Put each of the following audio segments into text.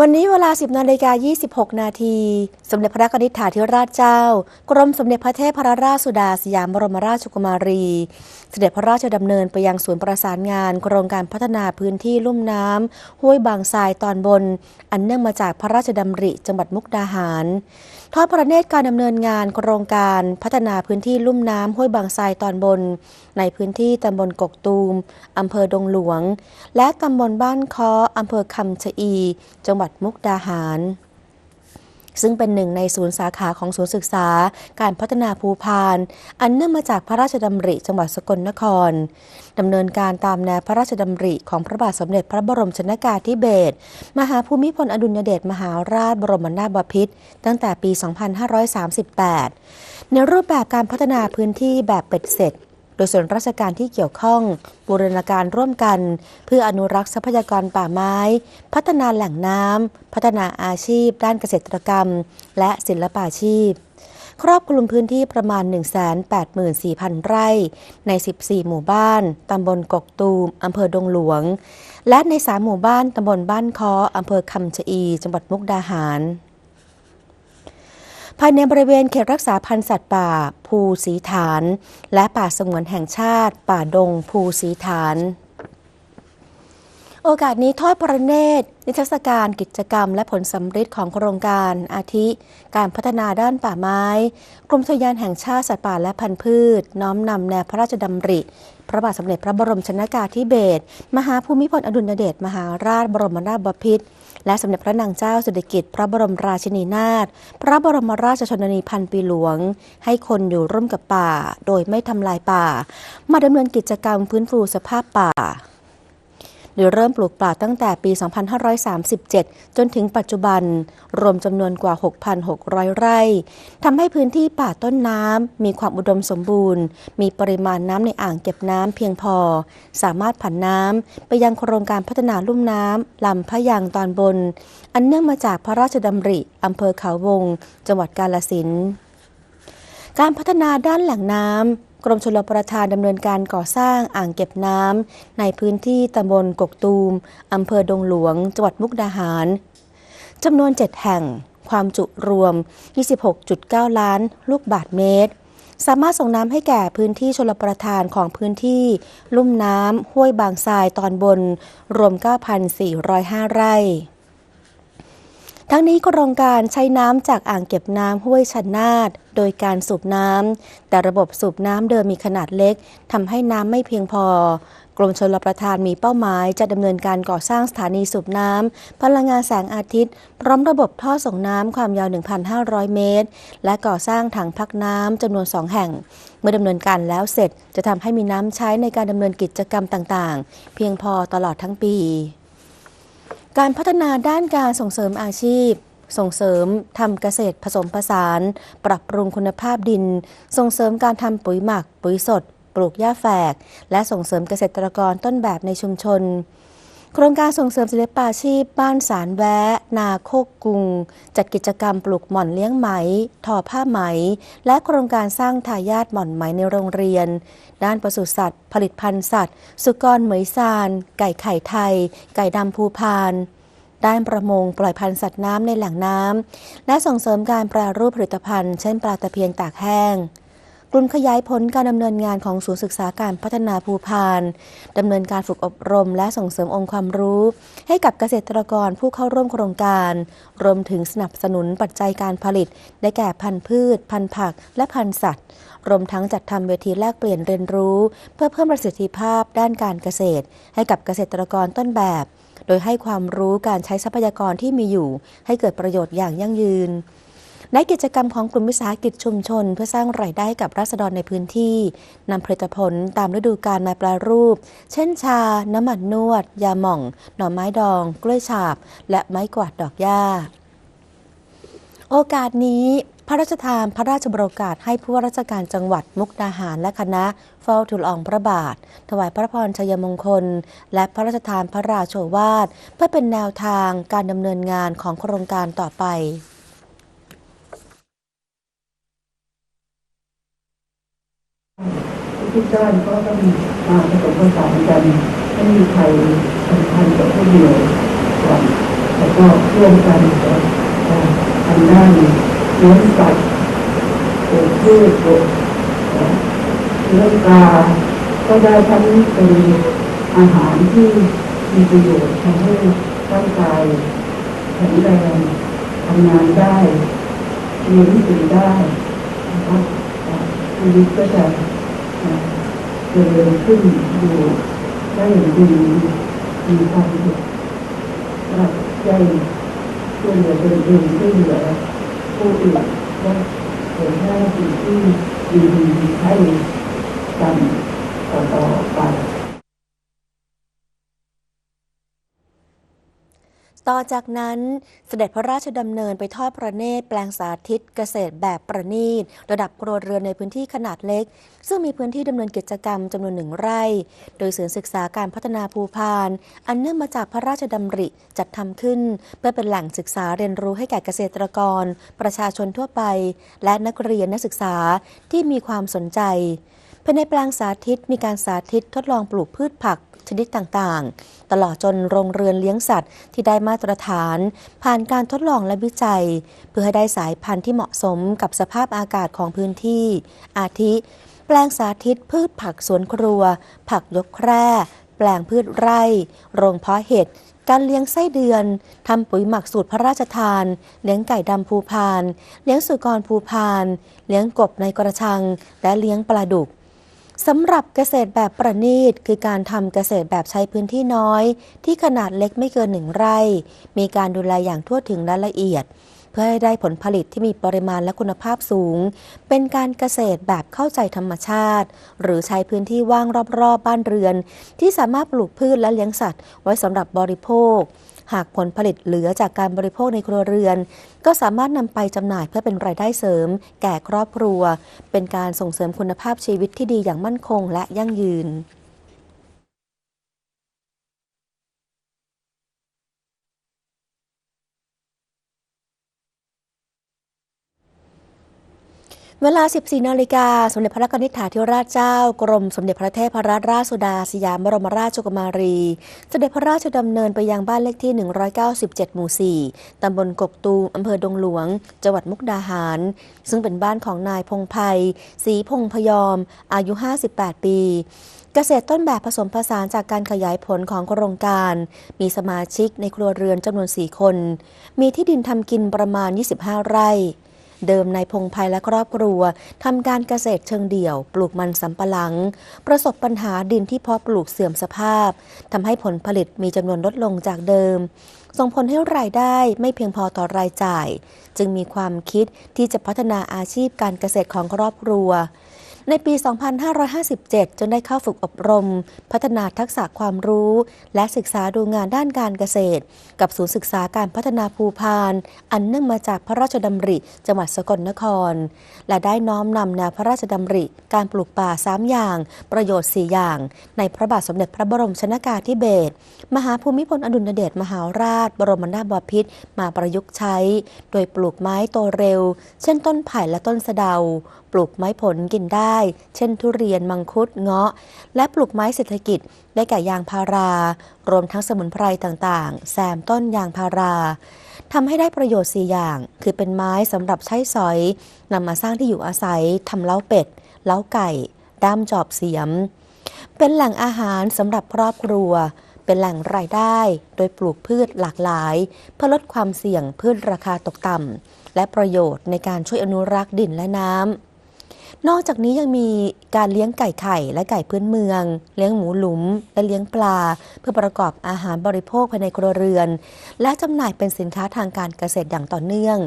วันนี้เวลา 10นาฬิกา26 นาที มเด็จพระนิษฐาธิราชเจ้า กรมสมเด็จพระเทพรราชสุดาสยามบรมราชกุมารี เสด็จพระราชดำเนินไปยังศูนย์ประสานงานโครงการพัฒนาพื้นที่ลุ่มน้ำห้วยบางทรายตอนบน อันเนื่องมาจากพระราชดำริจังหวัดมุกดาหารทอดพระเนตรการดำเนินงานโครงการพัฒนาพื้นที่ลุ่มน้ำห้วยบางทรายตอนบน ในพื้นที่ตำบลกกตูมอำเภอดงหลวง และตำบลบ้านคออำเภอคำชะอี จังหวัดมุกดาหาร ซึ่งเป็นหนึ่งในศูนย์สาขาของศูนย์ศึกษา การพัฒนาภูพาน อันเนื่องมาจากพระราชดำริจังหวัดสกลนครดำเนินการตามแนวพระราชดำริของพระบาทสมเด็จพระบรมชนกาธิเบศรมหาภูมิพลอดุลยเดชมหาราชบรมนาถบพิตรตั้งแต่ปี 2538 ในรูปแบบการพัฒนาพื้นที่แบบเป็ดเสร็จ โดยส่วนราชการที่เกี่ยวข้อง บูรณาการร่วมกัน เพื่ออนุรักษ์ทรัพยากรป่าไม้ พัฒนาแหล่งน้ำ พัฒนาอาชีพ ด้านเกษตรกรรม และศิลปาชีพ ครอบคลุมพื้นที่ประมาณ 184,000 ไร่ ใน 14 หมู่บ้าน ตำบลกกตูมอำเภอดงหลวง และใน 3 หมู่บ้าน ตำบลบ้านคออำเภอคำชะอี จังหวัดมุกดาหาร ภายในบริเวณเขตรักษาพันธุ์สัตว์ป่า ภูสีฐาน และป่าสงวนแห่งชาติ ป่าดงภูสีฐานโอกาสนี้ทอดพระเนตร นิทรรศการกิจกรรม และผลสำฤทธิ์ของโครงการอาทิ การพัฒนาด้านป่าไม้ กรมทยานแห่งชาติสัตว์ป่าและพันธุ์พืช น้อมนำแนวพระราชดำริ พระบาทสมเด็จพระบรมชนกาธิเบศรมหาภูมิพลอดุลยเดชมหาราชบรมนาถบพิตร และสมเด็จพระนางเจ้าสิริกิติ์พระบรมราชินีนาถพระบรมราชชนนีพันปีหลวง ให้คนอยู่ร่วมกับป่า โดยไม่ทำลายป่า มาดำเนินกิจกรรมฟื้นฟูสภาพป่า โดยเริ่มปลูกป่าตั้งแต่ปี 2537 จนถึงปัจจุบัน รวมจำนวนกว่า 6,600 ไร่ทำให้พื้นที่ป่าต้นน้ำมีความอุดมสมบูรณ์ มีปริมาณน้ำในอ่างเก็บน้ำเพียงพอ สามารถผันน้ำไปยังโครงการพัฒนาลุ่มน้ำลำพะยางตอนบน อันเนื่องมาจากพระราชดำริอำเภอเขาวง จังหวัดกาลสินธุ์การพัฒนาด้านแหล่งน้ำ กรมชลประทานดำเนินการก่อสร้างอ่างเก็บน้ำในพื้นที่ตำบลกกตูมอำเภอดงหลวง จังหวัดมุกดาหารจำนวน 7 แห่ง ความจุรวม 26.9 ล้าน ลูกบาทเมตร สามารถส่งน้ำให้แก่พื้นที่ชลประทานของพื้นที่ ลุ่มน้ำห้วยบางทรายตอนบน รวม 9,405 ไร่ ทั้งนี้โครงการใช้น้ำจากอ่างเก็บน้ำห้วยชันนาทโดยการสูบน้ำ แต่ระบบสูบน้ำเดิมมีขนาดเล็กทำให้น้ำไม่เพียงพอกรมชลประทานมีเป้าหมายจะดำเนินการก่อสร้างสถานีสูบน้ำพลังงานแสงอาทิตย์ พร้อมระบบท่อส่งน้ำความยาว 1,500 เมตร และก่อสร้างถังพักน้ำจำนวน 2 แห่ง เมื่อดำเนินการแล้วเสร็จจะทำให้มีน้ำใช้ในการดำเนินกิจกรรมต่าง ๆ เพียงพอตลอดทั้งปี การพัฒนาด้านการส่งเสริมอาชีพ ส่งเสริมทำเกษตรผสมผสาน ปรับปรุงคุณภาพดิน ส่งเสริมการทำปุ๋ยหมัก ปุ๋ยสด ปลูกหญ้าแฝก และส่งเสริมเกษตรกรต้นแบบในชุมชน โครงการส่งเสริมศิลปาชีพ บ้านสารแวะ นาโคกกุง จัดกิจกรรมปลูกหม่อนเลี้ยงไหม ทอผ้าไหม และโครงการสร้างทายาทหม่อนไหมในโรงเรียน ด้านปศุสัตว์ ผลิตภัณฑ์สัตว์ สุกรเหมยซาน ไก่ไข่ไทย ไก่ดำภูพานด้านประมงปล่อยพันธุ์สัตว์น้ำในแหล่งน้ำและส่งเสริมการแปรรูปผลิตภัณฑ์ เช่นปลาตะเพียนตากแห้ง กลุ่มขยายผลการดำเนินงานของศูนย์ศึกษาการพัฒนาภูพานดำเนินการฝึกอบรมและส่งเสริมองค์ความรู้ ให้กับเกษตรกรผู้เข้าร่วมโครงการ รวมถึงสนับสนุนปัจจัยการผลิต ได้แก่พันธุ์พืช พันธุ์ผัก และพันธุ์สัตว์ รวมทั้งจัดทำเวทีแลกเปลี่ยนเรียนรู้ เพื่อเพิ่มประสิทธิภาพด้านการเกษตร ให้กับเกษตรกรต้นแบบโดยให้ความรู้การใช้ทรัพยากรที่มีอยู่ ให้เกิดประโยชน์อย่างยั่งยืน ในกิจกรรมของกลุ่มวิสาหกิจชุมชน เพื่อสร้างรายได้ให้กับราษฎรในพื้นที่นำผลิตผลตามฤดูกาลมาแปรรูป เช่นชา น้ำมันนวด ยาหม่อง หน่อไม้ดอง กล้วยฉาบ และไม้กวาดดอกหญ้า โอกาสนี้พระราชทานพระราชบรกาสให้ผู้ว่าราชการจังหวัดมุกดาหารและคณะ เฝ้าทูลอองพระบาท ถวายพระพรชัยมงคล และพระราชทานพระราโชวาท เพื่อเป็นแนวทางการดำเนินงานของโครงการต่อไป ทุกด้านก็ต้องมาผสมผสานกันไม่มีใครสำคัญกับผู้เดียวกันแต่ก็ร่วมกันเอ่อทำด้านเลี้ยงสัตว์ปลูกพืชปลูกเอ่อเลี้ยงปลาก็ได้ทั้งเป็นอาหารที่มีประโยชน์ทำให้ร่างกายแข็งแรงทำงานได้เรียนหนังสือได้นะครับชีวิตก็จะ เอ่อเจริญขึ้นอยู่ได้ดีมีความสุขรับใจช่วยเหลือตนเองช่วยเหลือผู้อื่นและเผยแพร่สิ่งที่ดีๆให้กันต่อๆไป ต่อจากนั้นเสด็จพระราชดำเนินไปทอดพระเนตรแปลงสาธิตเกษตรแบบประณีต ระดับครัวเรือนในพื้นที่ขนาดเล็ก ซึ่งมีพื้นที่ดำเนินกิจกรรมจำนวนหนึ่งไร่ โดยศูนย์ศึกษาการพัฒนาภูพาน อันเนื่องมาจากพระราชดำริจัดทำขึ้น เพื่อเป็นแหล่งศึกษาเรียนรู้ให้แก่เกษตรกร ประชาชนทั่วไป และนักเรียนนักศึกษาที่มีความสนใจ ภายในแปลงสาธิตมีการสาธิตทดลองปลูกพืชผักชนิดต่างๆ ตลอดจนโรงเรือนเลี้ยงสัตว์ที่ได้มาตรฐาน ผ่านการทดลองและวิจัย เพื่อให้ได้สายพันธุ์ที่เหมาะสมกับสภาพอากาศของพื้นที่ อาทิ แปลงสาธิตพืชผักสวนครัว ผักยกแคร่ แปลงพืชไร่ โรงเพาะเห็ดการเลี้ยงไส้เดือน ทำปุ๋ยหมักสูตรพระราชทาน เลี้ยงไก่ดำภูพาน เลี้ยงสุกรภูพาน เลี้ยงกบในกระชัง และเลี้ยงปลาดุก สำหรับเกษตรแบบประณีตคือการทำเกษตรแบบใช้พื้นที่น้อย ที่ขนาดเล็กไม่เกินหนึ่งไร่ มีการดูแลอย่างทั่วถึงและละเอียด เพื่อให้ได้ผลผลิตที่มีปริมาณและคุณภาพสูง เป็นการเกษตรแบบเข้าใจธรรมชาติ หรือใช้พื้นที่ว่างรอบๆบบ้านเรือน ที่สามารถปลูกพืชและเลี้ยงสัตว์ ไว้สำหรับบริโภค หากผลผลิตเหลือจากการบริโภคในครัวเรือน ก็สามารถนำไปจำหน่ายเพื่อเป็นรายได้เสริม แก่ครอบครัว เป็นการส่งเสริมคุณภาพชีวิตที่ดีอย่างมั่นคงและยั่งยืน เวลา 14 นาฬิกา สมเด็จพระกนิษฐาธิราชเจ้า กรมสมเด็จพระเทพรัตนราชสุดา สยามบรมราชกุมารี เสด็จพระราชดำเนินไปยังบ้านเลขที่ 197 หมู่ 4 ตำบลกกตูม อำเภอดงหลวง จังหวัดมุกดาหาร ซึ่งเป็นบ้านของนายพงไพศรีพงพยอม อายุ 58 ปีเกษตรต้นแบบผสมผสานจากการขยายผลของโครงการ มีสมาชิกในครัวเรือนจำนวน 4 คน มีที่ดินทำกินประมาณ 25 ไร่ เดิมนายพงไพและครอบครัวทำการเกษตรเชิงเดี่ยว ปลูกมันสำปะหลัง ประสบปัญหาดินที่เพาะปลูกเสื่อมสภาพทำให้ผลผลิตมีจำนวนลดลงจากเดิม ส่งผลให้รายได้ไม่เพียงพอต่อรายจ่าย จึงมีความคิดที่จะพัฒนาอาชีพการเกษตรของครอบครัว ในปี 2557 จนได้เข้าฝึกอบรม พัฒนาทักษะความรู้ และศึกษาดูงานด้านการเกษตร กับศูนย์ศึกษาการพัฒนาภูพาน อันเนื่องมาจากพระราชดำริ จังหวัดสกลนคร และได้น้อมนำแนวพระราชดำริ การปลูกป่า 3 อย่าง ประโยชน์ 4 อย่าง ในพระบาทสมเด็จพระบรมชนากาธิเบศรมหาภูมิพลอดุลยเดชมหาราช บรมนาถบพิตรมาประยุกต์ใช้ โดยปลูกไม้โตเร็ว เช่นต้นไผ่และต้นสะเดา ปลูกไม้ผลกินได้ เช่นทุเรียนมังคุดเงาะ และปลูกไม้เศรษฐกิจ ได้แก่ยางพารา รวมทั้งสมุนไพรต่างๆ แซมต้นยางพาราทำให้ได้ประโยชน์4อย่าง คือเป็นไม้สำหรับใช้สอยนำมาสร้างที่อยู่อาศัยทำเล้าเป็ด เล้าไก่ ด้ามจอบเสียม เป็นแหล่งอาหารสำหรับครอบครัว เป็นแหล่งรายได้ โดยปลูกพืชหลากหลาย เพื่อลดความเสี่ยงพืชราคาตกต่ำและประโยชน์ในการช่วยอนุรักษ์ดินและน้ำ นอกจากนี้ยังมีการเลี้ยงไก่ไข่และไก่พื้นเมือง เลี้ยงหมูหลุม และเลี้ยงปลา เพื่อประกอบอาหารบริโภคภายในครัวเรือน และจำหน่ายเป็นสินค้าทางการเกษตรอย่างต่อเนื่อง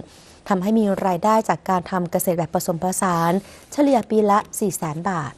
ทำให้มีรายได้จากการทำเกษตรแบบผสมผสาน เฉลี่ยปีละ 4 0 0 0 0 0 บาท